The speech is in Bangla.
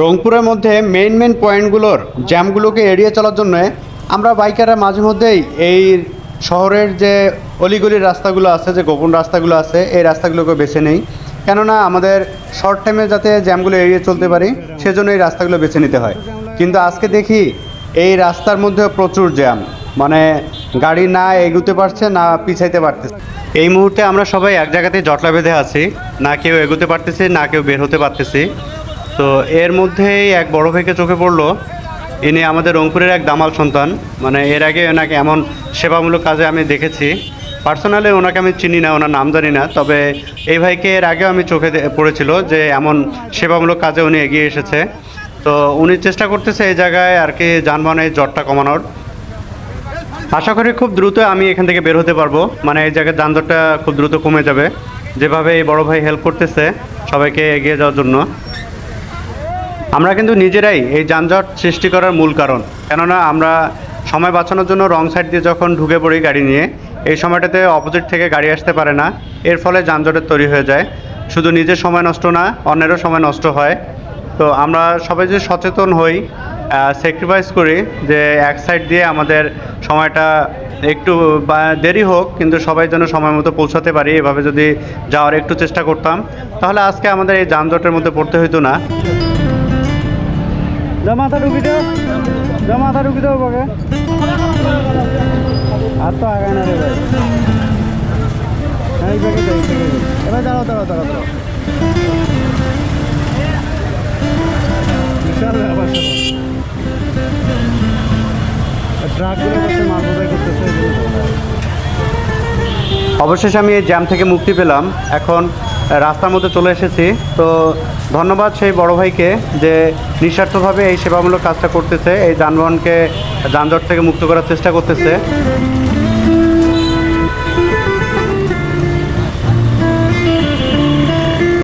রংপুরের মধ্যে মেইন মেইন পয়েন্টগুলোর জ্যামগুলোকে এড়িয়ে চলার জন্য আমরা বাইকাররা মাঝে মধ্যেই এই শহরের যে অলিগলির রাস্তাগুলো আছে, যে গোপন রাস্তাগুলো আছে, এই রাস্তাগুলোকে বেছে নেই। কেননা আমাদের শর্ট টাইমে যাতে জ্যামগুলো এড়িয়ে চলতে পারি, সেজন্য এই রাস্তাগুলো বেছে নিতে হয়। কিন্তু আজকে দেখি এই রাস্তার মধ্যে প্রচুর জ্যাম মানে গাড়ি না এগুতে পারছে, না পিছাইতে পারতেছে। এই মুহূর্তে আমরা সবাই এক জায়গাতে জটলা বেঁধে আছি। না কেউ এগোতে পারতেছি, না কেউ বের হতে পারতেছি। তো এর মধ্যেই এক বড় ভাইকে চোখে পড়ল। ইনি আমাদের রংপুরের এক দামাল সন্তান। মানে এর আগে ওনাকে এমন সেবামূলক কাজে আমি দেখেছি। পার্সোনালি ওনাকে আমি চিনি না, ওনার নাম জানি না। তবে এই ভাইকে এর আগেও আমি চোখে পড়েছিল যে এমন সেবামূলক কাজে উনি এগিয়ে এসেছে। তো উনি চেষ্টা করতেছে এই জায়গায় আর কি যানবাহনের জটটা কমানোর। আশা করি খুব দ্রুত আমি এখান থেকে বের হতে পারব। মানে এই জায়গায় যানজটটা খুব দ্রুত কমে যাবে। যেভাবে এই বড় ভাই হেল্প করতেছে সবাইকে এগিয়ে যাওয়ার জন্য। আমরা কিন্তু নিজেরাই এই যানজট সৃষ্টি করার মূল কারণ। কেননা আমরা সময় বাঁচানোর জন্য রং সাইড দিয়ে যখন ঢুকে পড়ি গাড়ি নিয়ে, এই সময়টাতে অপোজিট থেকে গাড়ি আসতে পারে না। এর ফলে যানজটের তৈরি হয়ে যায়। শুধু নিজের সময় নষ্ট না, অন্যেরও সময় নষ্ট হয়। তো আমরা সবাই যদি সচেতন হই স্যাক্রিফাইস করি যে এক সাইড দিয়ে আমাদের সময়টা একটু দেরি হোক, কিন্তু সবাই যেন সময় মতো পৌঁছাতে পারি। এভাবে যদি যাওয়ার একটু চেষ্টা করতাম, তাহলে আজকে আমাদের এই যানজটের মধ্যে পড়তে হইতো না। যা মাথা ঢুকি দাও যা মাথা ঢুকি দাও বাকে আর তো আগায় না রে ভাই। এবার দাঁড়াও দাঁড়াও দাঁড়াও দাঁড়াও বিশাল ব্যাপার অবশেষে আমি এই জ্যাম থেকে মুক্তি পেলাম। এখন রাস্তার মধ্যে চলে এসেছি। তো ধন্যবাদ সেই বড় ভাইকে যে নিঃস্বার্থভাবে এই সেবামূলক কাজটা করতেছে, এই যানবাহনকে যানজট থেকে মুক্ত করার চেষ্টা করতেছে।